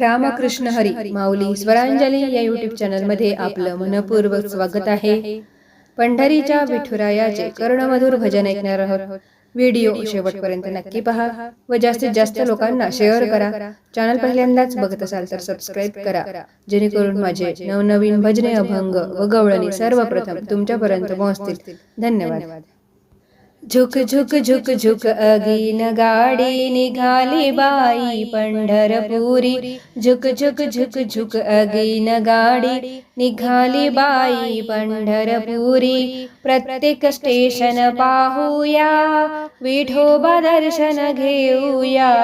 रामकृष्ण हरी माऊली स्वरांजली या युट्यूब चॅनलमध्ये आपलं मनपूर्वक स्वागत आहे. पंढरीच्या विठुरायाचे कर्णमधुर भजन ऐकणार आहोत. व्हिडिओ शेवटपर्यंत नक्की पहा व जास्तीत जास्त लोकांना शेअर करा. चॅनल पहिल्यांदाच बघत असाल तर सबस्क्राईब करा. जेणेकरून माझे नवनवीन भजने अभंग व गवळणी सर्वप्रथम तुमच्यापर्यंत पोहोचतील. धन्यवाद. झुक झुक झुक झुक अगीन गाडी निघाली बाई पंढरपुरी. झुक झुक झुक झुक अगीन गाडी निघाली बाई पंढरपुरी. प्रत्येक स्टेशन पाहूया विठोबा दर्शन घेऊया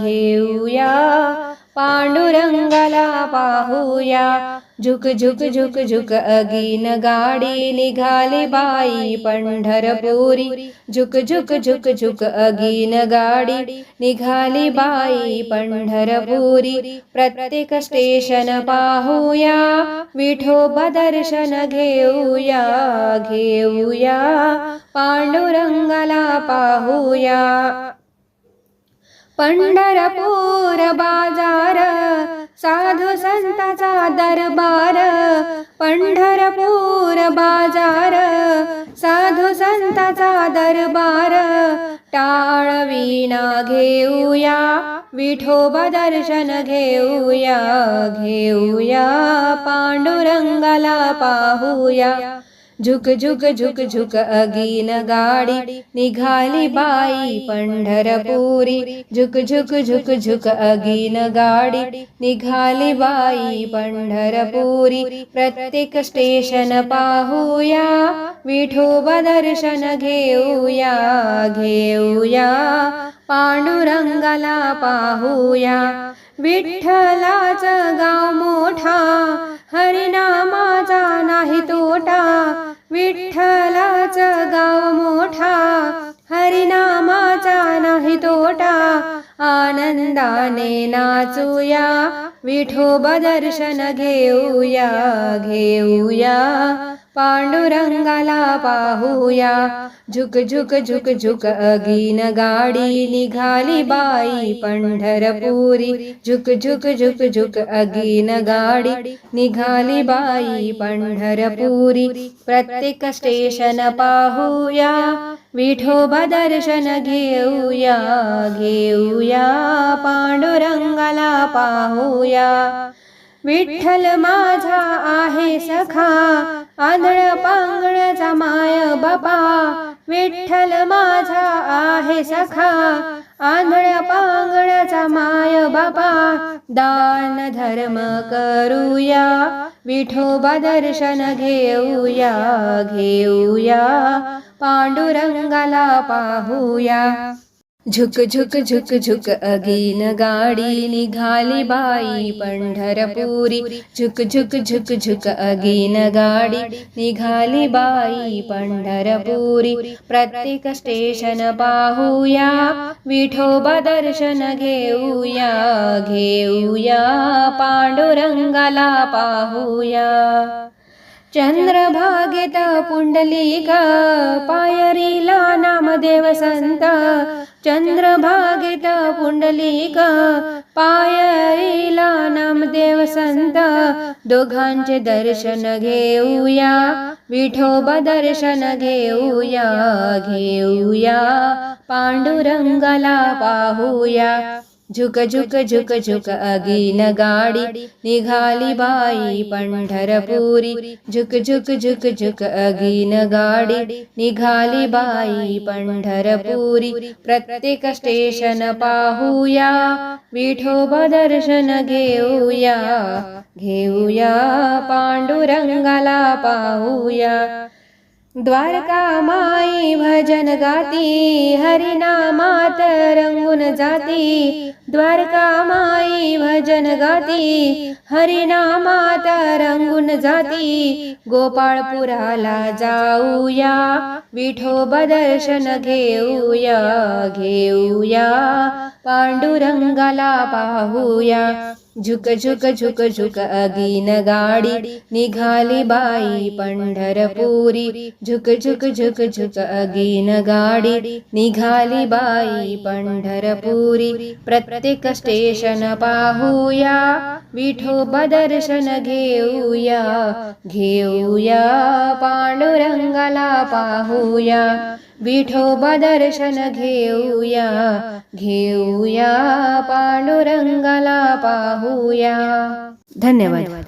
घेऊया. पांडुरंगाला पाहूया झुक झुक झुक झुक अगीन गाडी निघाली बाई पंढरपुरी. झुक झुक झुक झुक अगीन गाडी निघाली बाई पंढरपुरी. प्रत्येक स्टेशन पाहूया विठोबा दर्शन घेऊया घेऊया पांडुरंगाला पाहूया. पंढरपूर बाजार साधू संताचा दरबार पंढरपूर बाजार. साधू संताचा दरबार टाळ घेऊया विठोबा दर्शन घेऊया घेऊया पांडुरंगाला पाहूया. झुक झुक झुक झुक अगीन गाडी निघाली बाई पंढरपुरी. झुक झुक झुक झुक अगीन गाडी निघाली बाई पंढरपुरी. प्रत्येक स्टेशन पाहूया विठोबा दर्शन घेऊया घेऊया. पांडुरंगाला पाहूया विठ्ठलाच गाव मोठा हरिनामाचा नाही तोटा. विठ्ठलाच गाव मोठा हरिनामाचा नाही तोटा. आनंदाने नाचूया विठोबा दर्शन घेऊया घेऊया. पांडुरंगाला पाहूया. झुक झुक झुक झुक अगीन गाडी निघाली बाई पंढरपुरी. झुक झुक झुक झुक अगीन गाडी निघाली बाई पंढरपुरी. प्रत्येक स्टेशन पाहूया. विठोबा दर्शन घेऊया घेऊया. पांडुरंगाला पाहूया. विठ्ठल माझा आहे सखा आंधळ पांगळचा जमाय बाबा. विठ्ठल माझा आहे सखा आंधळ पांगळचा जमाय बाबा. दान धर्म करूया विठोबा दर्शन घेऊया घेऊया. पांडुरंगाला पाहूया. झुक झुक झुक झुक अगीन गाडी निघाली बाई पंढरपुरी. झुक झुक झुक झुक अगीन गाडी निघाली बाई पंढरपुरी. प्रत्येक स्टेशन पाहूया विठोबा दर्शन घेऊया घेऊया पांडुरंगाला पाहूया. चंद्रभागेत पुंडलिका पायरीला नामदेव संत चंद्रभागेत पुंडलिक पायरीला नामदेव संत दोघांचे दर्शन घेऊया विठोबा दर्शन घेऊया घेऊया पांडुरंगाला पाहूया. झुक झुक झुक झुक अगीन गाडी निघाली बाई पंढरपुरी झुक झुक झुक झुक अगीन गाडी निघाली बाई पंढरपुरी प्रत्येक स्टेशन पाहूया विठोबा दर्शन घेऊया घेऊया पांडुरंगाला पाहूया द्वारका माई भजन गाती हरिनामात रंगून जाती. द्वारका माई भजन गाती हरिनामात रंगून जाती. गोपाळपुराला जाऊया विठोबा दर्शन घेऊया घेऊया. पांडुरंगाला पाहूया. झुक झुक झुक झुक अगीन गाडी निघाली बाई पंढरपुरी. झुक झुक झुक झुक अगीन गाडी निघाली बाई पंढरपुरी. प्रत्येक स्टेशन पाहूया विठोबा दर्शन घेऊया घेऊया पांडुरंगाला पाहूया विठोबा दर्शन घेऊया घेऊया पांडुरंगाला पाहू पाहूया. धन्यवाद.